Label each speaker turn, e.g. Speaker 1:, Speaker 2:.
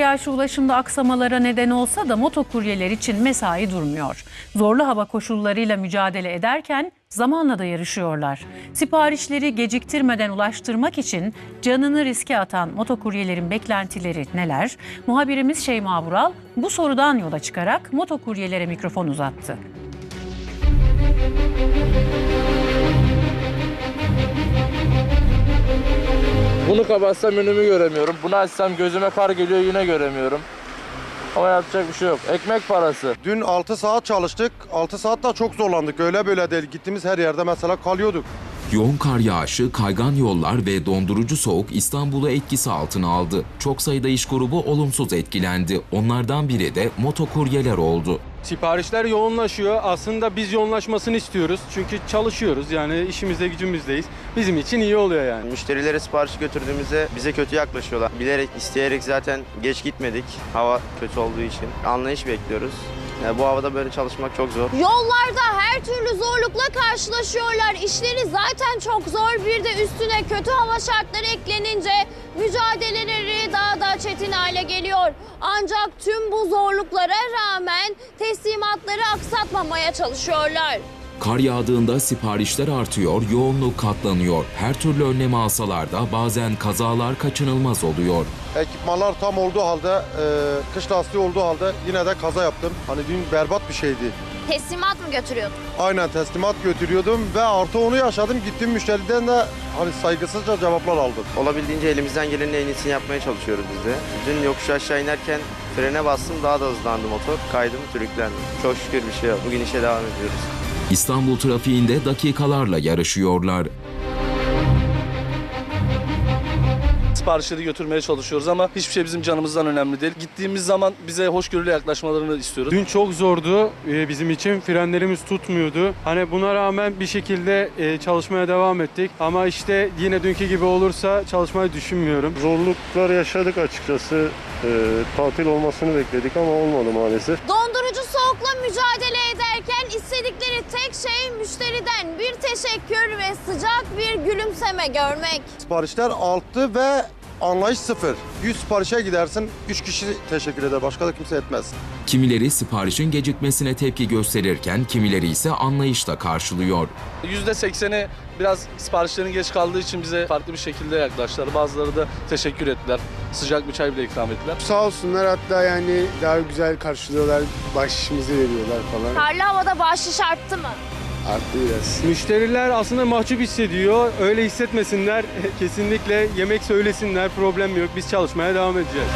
Speaker 1: Yağışı ulaşımda aksamalara neden olsa da motokuryeler için mesai durmuyor. Zorlu hava koşullarıyla mücadele ederken zamanla da yarışıyorlar. Siparişleri geciktirmeden ulaştırmak için canını riske atan motokuryelerin beklentileri neler? Muhabirimiz Şeyma Vural bu sorudan yola çıkarak motokuryelere mikrofon uzattı.
Speaker 2: Bunu kapatsam önümü göremiyorum. Bunu açsam gözüme kar geliyor yine göremiyorum. Ama yapacak bir şey yok. Ekmek parası.
Speaker 3: Dün 6 saat çalıştık. 6 saat da çok zorlandık. Öyle böyle değil. Gittiğimiz her yerde mesela kalıyorduk.
Speaker 4: Yoğun kar yağışı, kaygan yollar ve dondurucu soğuk İstanbul'u etkisi altına aldı. Çok sayıda iş grubu olumsuz etkilendi. Onlardan biri de motokuryeler oldu.
Speaker 5: Siparişler yoğunlaşıyor. Aslında biz yoğunlaşmasını istiyoruz. Çünkü çalışıyoruz. Yani işimizde gücümüzdeyiz. Bizim için iyi oluyor yani.
Speaker 6: Müşterilere sipariş götürdüğümüzde bize kötü yaklaşıyorlar. Bilerek, isteyerek zaten geç gitmedik hava kötü olduğu için. Anlayış bekliyoruz. Yani bu havada böyle çalışmak çok zor.
Speaker 7: Yollarda her türlü zorlukla karşılaşıyorlar. İşleri zaten çok zor. Bir de üstüne kötü hava şartları eklenince mücadeleleri daha da çetin hale geliyor. Ancak tüm bu zorluklara rağmen teslimatları aksatmamaya çalışıyorlar.
Speaker 4: Kar yağdığında siparişler artıyor, yoğunluk katlanıyor. Her türlü önlemi alsalar da bazen kazalar kaçınılmaz oluyor.
Speaker 3: Ekipmanlar tam olduğu halde, e, kış lastiği olduğu halde yine de kaza yaptım. Hani dün berbat bir şeydi.
Speaker 7: Teslimat mı götürüyordun?
Speaker 3: Aynen teslimat götürüyordum ve artı onu yaşadım. Gittim müşteriden de hani saygısızca cevaplar aldım.
Speaker 6: Olabildiğince elimizden gelenin en iyisini yapmaya çalışıyoruz biz de. Dün yokuş aşağı inerken frene bastım daha da hızlandı motor. Kaydım, sürüklendim. Çok şükür bir şey yok. Bugün işe devam ediyoruz.
Speaker 4: İstanbul trafiğinde dakikalarla yarışıyorlar.
Speaker 2: Siparişleri götürmeye çalışıyoruz ama hiçbir şey bizim canımızdan önemli değil. Gittiğimiz zaman bize hoşgörülü yaklaşmalarını istiyoruz.
Speaker 5: Dün çok zordu e, bizim için. Frenlerimiz tutmuyordu. Hani buna rağmen bir şekilde e, çalışmaya devam ettik. Ama işte yine dünkü gibi olursa çalışmayı düşünmüyorum.
Speaker 8: Zorluklar yaşadık açıkçası. Ee, tatil olmasını bekledik ama olmadı maalesef.
Speaker 7: Dondurucu soğukla mücadele ederken istedikleri tek şey müşteriden bir teşekkür ve sıcak bir gülümseme görmek.
Speaker 3: Siparişler 6 ve anlayış sıfır. 100 siparişe gidersin 3 kişi teşekkür eder. Başka da kimse etmez.
Speaker 4: Kimileri siparişin gecikmesine tepki gösterirken kimileri ise anlayışla karşılıyor.
Speaker 2: %80'i biraz siparişlerin geç kaldığı için bize farklı bir şekilde yaklaştılar. Bazıları da teşekkür ettiler. Sıcak bir çay bile ikram ettiler.
Speaker 9: Sağ olsunlar hatta yani daha güzel karşılıyorlar, bahşişimizi veriyorlar falan.
Speaker 7: Karlı havada bahşiş arttı mı?
Speaker 9: Arttı biraz.
Speaker 5: Müşteriler aslında mahcup hissediyor. Öyle hissetmesinler. Kesinlikle yemek söylesinler. Problem yok. Biz çalışmaya devam edeceğiz.